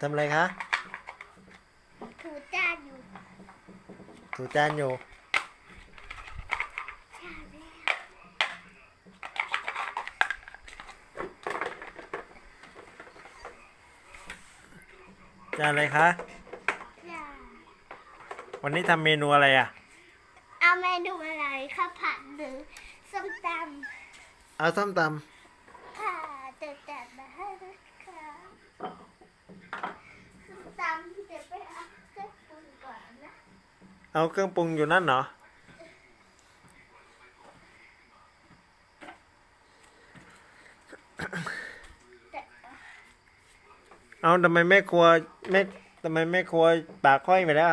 ทำอะไรคะถูจานอยู่ถูจานอยู่ชาแล้วจานอะไรคะชาวันนี้ทำเมนูอะไรอะ เอาเมนูอะไรข้าวผัดหรือส้มตเอาส้มตำค่ะจะจัดมาให้นะคะส้มตำเดี๋ยวไปเอาเครื่องปรุงก่อนนะำ เอาเครื่องปรุงอยู่นั่นเหรอ เอาทำไมแม่ครัวแม่ทำไมแม่ครัวปากค่อยไปแล้ว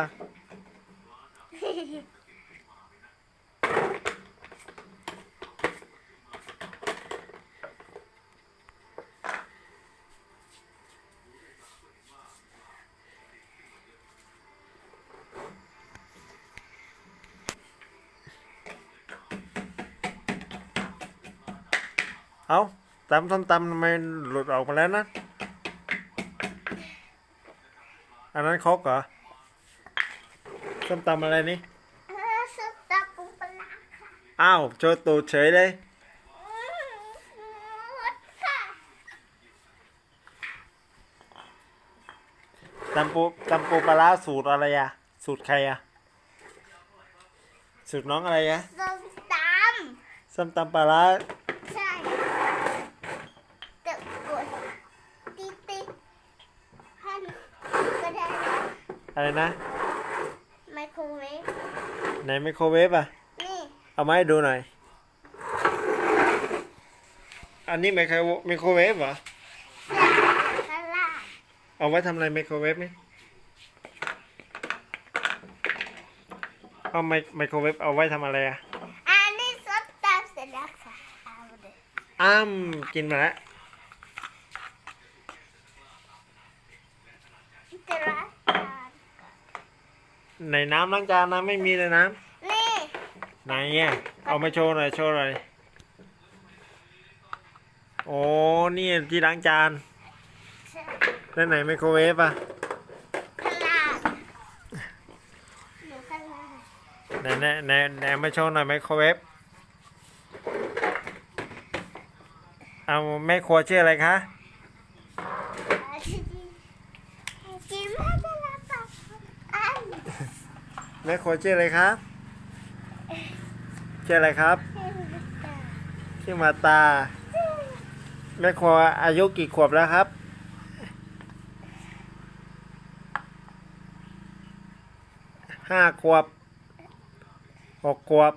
เอาตำส้มตำทำไมหลุดออกมาแล้วนะ อันนั้นครกเหรอส้มตำอะไรนี่เออส้มตำปูปลาร้าค่ะอ้าวโชว์ตูดเฉยเลยอืมค่ะตำปูตำปูปลาร้าสูตรอะไรอะสูตรใครอะสูตรน้องอะไรอะส้มตส้มตำปลาร้าำใช่เด็กกดติ๊กติ๊กให้ก็ได้นะ อะไรนะ ไมโครเวฟ ไหนไมโครเวฟอะนี่ เอามาให้ดูหน่อย อันนี้ไมโครไมโครเวฟเหรอ ข้างล่างเอาไว้ทำอะไรไมโครเวฟนี่เอาไมไมโครเวฟเอาไว้ทำอะไรอะอันนี้ส้มตำเสร็จแล้วค่ะเอาเลยอ้ามกินมาแล้ว จะรักจาน ในน้ำล้างจานนะไม่มีเลยน้นี่ำไหนเนี่ยเอามาโชว์หน่อยโชว์หน่อยโอ้นี่ที่ล้างจานใช่แล้วไหนไมโครเวฟอะข้างล่างอยู่ข้างล่างไหนไหนไหนไหนมาโชว์หน่อยไมโครเวฟเอาแม่ครัวชื่ออะไรคะ กินไม่ได้รับปากอัน แม่โคชื่ออะไรครับชื่ออะไรครับชื่อมาตา แม่โคอายุกี่ขวบแล้วครับ ห้าขวบ หกขวบ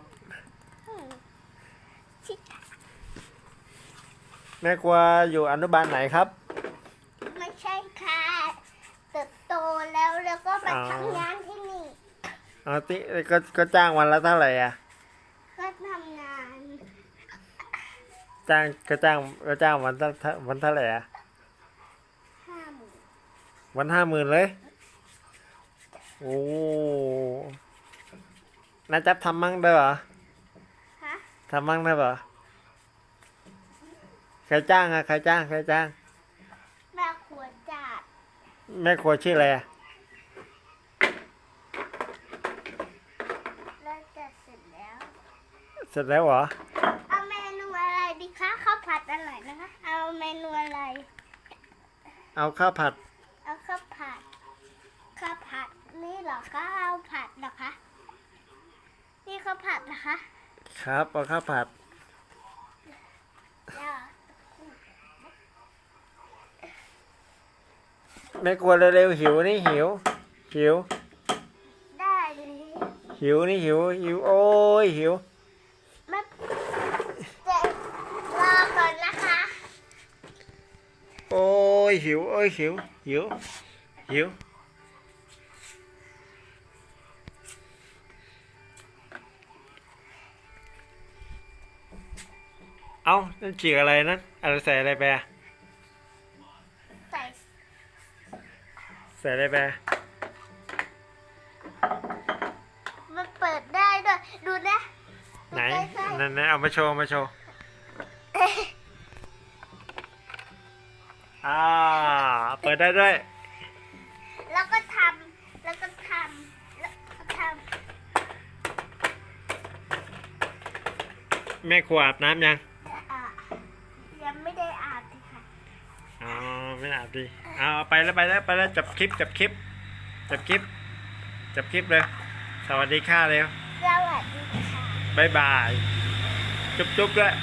แม่ครัวอยู่อนุบาลไหนครับ ไม่ใช่ค่ะเติบโตแล้วแล้วก็มา อ๋อ ทำงานที่นี่ อ๋อติก็ก็จ้างวันละเท่าไหร่อะ ก็ทำงานจ้างก็จ้างก็จ้างวันเท่าเท่าวันเท่าไหร่อะ ห้าหมื่นวันห้าหมื่นเลย โอ้น่าจับทำมั่งได้เหรอฮะทำมั่งได้เหรอใครจ้างอะใครจ้างใครจ้าง แม่ขวดจัด แม่ครัวชื่ออะไรอะ แล้วจะเสร็จแล้ว เสร็จแล้วเหรอ เอาเมนูอะไรดีคะข้าวผัดอร่อยนะคะ เอาเมนูอะไร เอาข้าวผัด เอาข้าวผัด ข้าวผัดนี่เหรอคะข้าวผัดเหรอคะ นี่ข้าวผัดนะคะครับเอาข้าวผัด แล้วแม่ครัวเร็วๆหิวนี่หิว หิว ได้เลย หิวนี่หิวหิวโอ้ยหิว มาเจะรอก่อนนะคะ โอ้ ยหิวโอ้ยหิว หิว หิว เอานั่นฉีกอะไรนั่นอะไรใส่อะไรไปอะใส่ใส่อะไรไปอะมันเปิดได้ด้วย ดูนะ ไหนดูใกล้ๆนั่นนั่นเอามาโชว์ มาโชว์ อ่า เปิดได้ด้วย แล้วก็ทำแล้วก็ทำแล้วก็ทแม่ครัวอาบน้ำยังยังไม่ได้อาบเลยค่ะอ๋อ ไม่อาบดีเอาไปแล้วไปแล้วไปแล้วจับคลิปจับคลิป จับคลิป จับคลิปเลย สวัสดีค่ะเร็วสวัสดีค่ะบายบาย จุ๊บๆเบแล้ว